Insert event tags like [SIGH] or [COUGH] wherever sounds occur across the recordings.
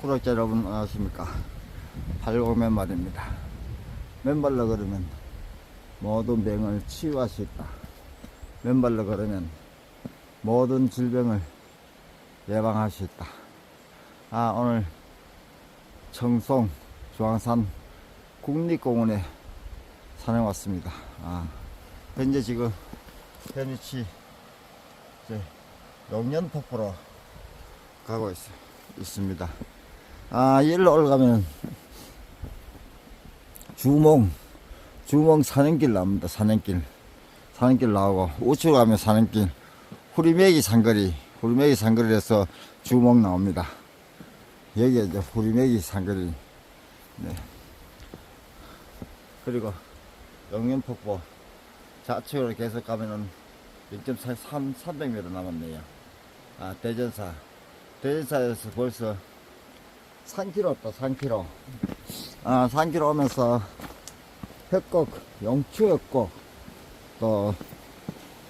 구독자 여러분 안녕하십니까? 팔공 맨발입니다. 맨발로 걸으면 모든 병을 치유할 수 있다. 맨발로 걸으면 모든 질병을 예방할 수 있다. 아 오늘 청송 중앙산 국립공원에 산에 왔습니다. 아 현재 지금 현위치 이제 용연폭포로 가고 있, 있습니다. 아, 일로 올라가면 주몽, 주몽 산행길 나옵니다. 산행길. 산행길 나오고, 우측 가면 산행길. 후리메기 산거리, 후리메기 산거리에서 주몽 나옵니다. 여기가 이제 후리메기 산거리. 네. 그리고 영연폭포 좌측으로 계속 가면은 1.3, 300m 남았네요. 아, 대전사. 대전사에서 벌써 3km 또 3km. 아, 3km 오면서 협곡, 용추협곡, 또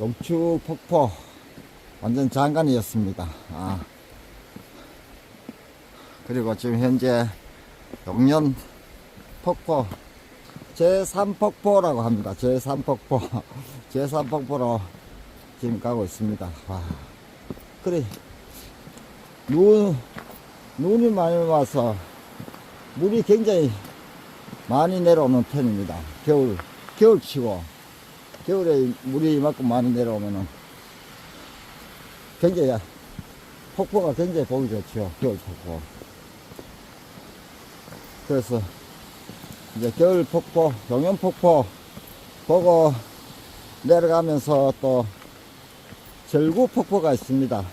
용추폭포, 완전 장관이었습니다. 아. 그리고 지금 현재 용년 폭포, 제3폭포라고 합니다. 제3폭포. [LAUGHS] 제3폭포로 지금 가고 있습니다. 와. 그래. 눈, 눈이 많이 와서 물이 굉장히 많이 내려오는 편입니다. 겨울, 겨울치고. 겨울에 물이 이만큼 많이 내려오면은 굉장히, 폭포가 굉장히 보기 좋죠. 겨울 폭포. 그래서 이제 겨울 폭포, 용연 폭포 보고 내려가면서 또 절구 폭포가 있습니다.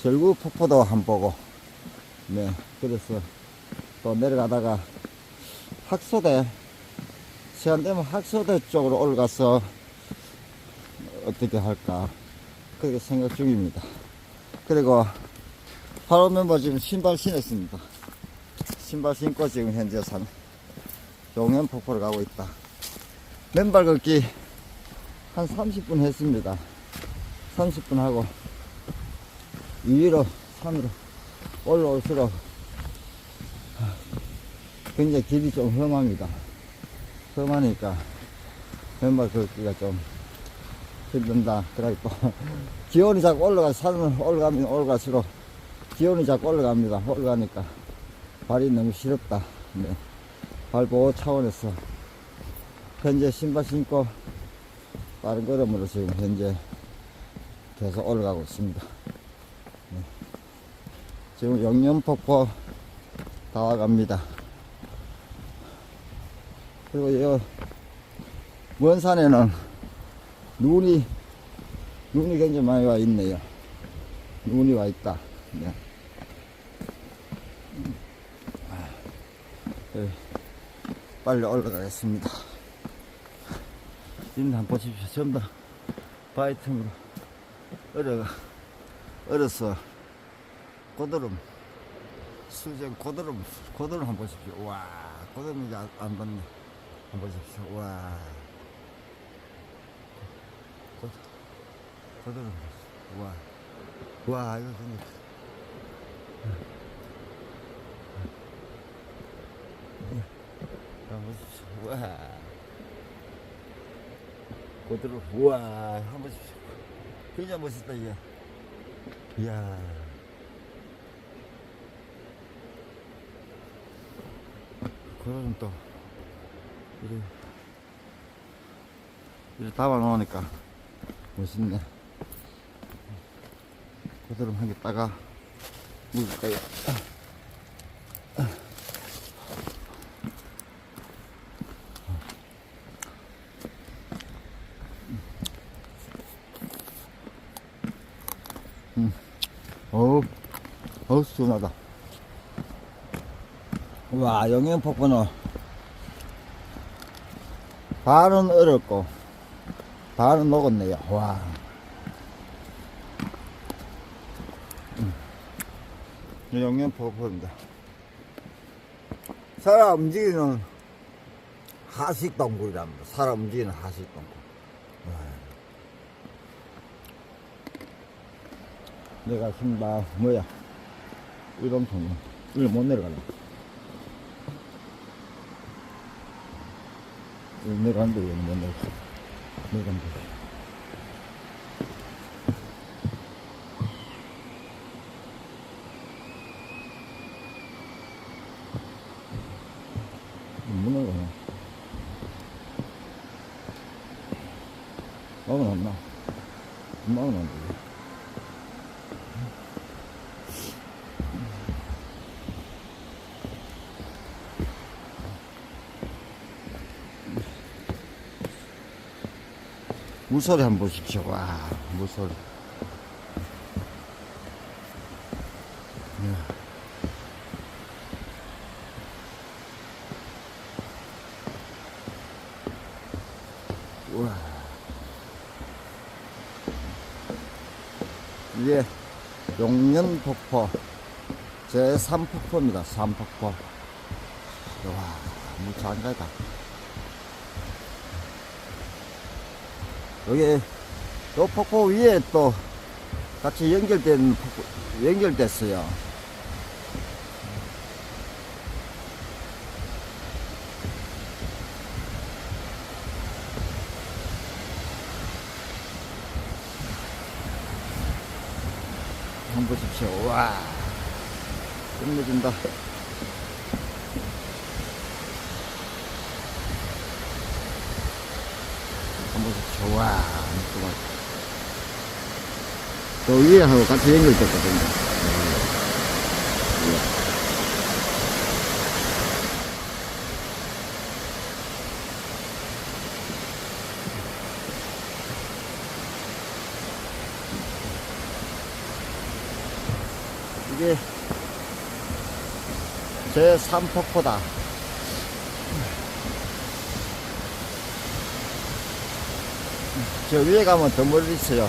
절구 폭포도 한번 보고, 네, 그래서 또 내려가다가 학소대, 시간 되면 학소대 쪽으로 올라가서 어떻게 할까, 그렇게 생각 중입니다. 그리고 바로 멤버 지금 신발 신었습니다. 신발 신고 지금 현재 산 용현 폭포를 가고 있다. 맨발 걷기 한 30분 했습니다. 30분 하고 위로 산으로 올라올수록 굉장히 길이 좀 험합니다. 험하니까 맨발 걷기가 좀 힘든다. 또 [LAUGHS] 기온이 자꾸 올라가 산을 올라가면 올라갈수록 기온이 자꾸 올라갑니다. 올라가니까 발이 너무 시렵다. 네. 발 보호 차원에서 현재 신발 신고 빠른 걸음으로 지금 현재 계속 올라가고 있습니다. 네. 지금 영년폭포 다 와갑니다. 그리고 이 먼 산에는 눈이 눈이 굉장히 많이 와 있네요. 눈이 와 있다. 네. 네. 빨리 올라가겠습니다. 지금 한번 보십시오. 전부 다 바위 틈으로 얼어가, 얼어서 고드름, 수정 고드름, 고드름 한번 보십시오. 와, 고드름이 안, 안 닿네. 한번 보십시오. 와. 고, 고드름, 와. 와, 이거 굉장히. 한번 보십시오. 와. 고드름, 우와, 한번 보십시오. 굉장히 멋있다, 이게. 이야. 또, 이래, 이래 담아 놓으니까 멋있네. 고드름 한개 따가 묵을까요? 어우, 어우, 시원하다. 와, 영양폭포는 반은 얼었고, 반은 녹았네요. 와. 음. 영양폭포입니다. 사람 움직이는 하식동굴이랍니다. 사람 움직이는 하식동굴. 내가 신발 뭐야 일본통은 이거 못 내려가네. 이거 내려가는데 왜못 내려가? 내려간다. 못 내려가네. 막은 안 나. 막은 안 돼. 물소리 한번 보십시오. 와, 물소리. 이게 용년 폭포 제3폭포입니다. 3폭포. 와, 물 장가다. 여기 요 폭포 위에 또 같이 연결된 폭포, 연결됐어요. 한번 보십시오. 와, 끝내준다. 정말. 또 위에하고 같이 연결됐거든요. 이게 제 3폭포다. 저 위에 가면 더 멀리 있어요.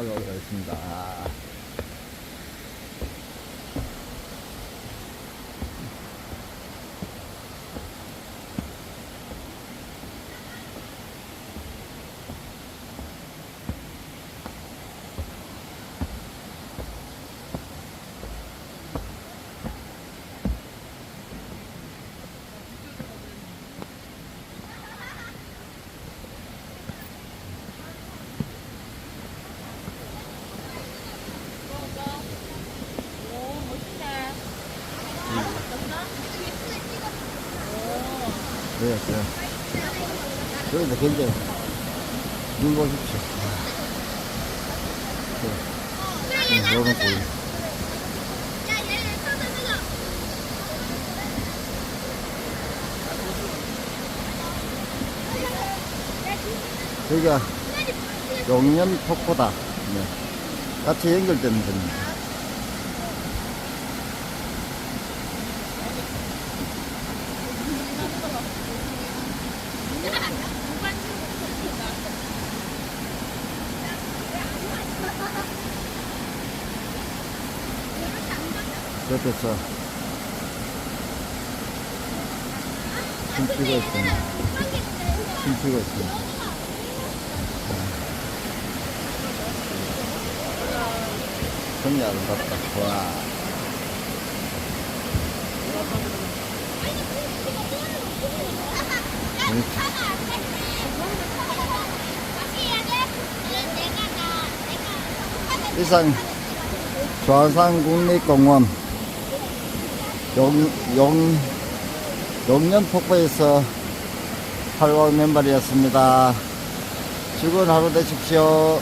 올라가겠습니다. 네, 네. 여기도 굉장히 물 보십시오. 네, 요런 꼴. 여기가 용년 폭포다. 네. 같이 연결되는 데입니다. 옆에서 춤추고 있습니다. 춤추고 있습니다. 정리 아름답다. 와. 이상 좌산 국립공원 용, 용, 용년 폭포에서 활동 멤버이었습니다. 즐거운 하루 되십시오.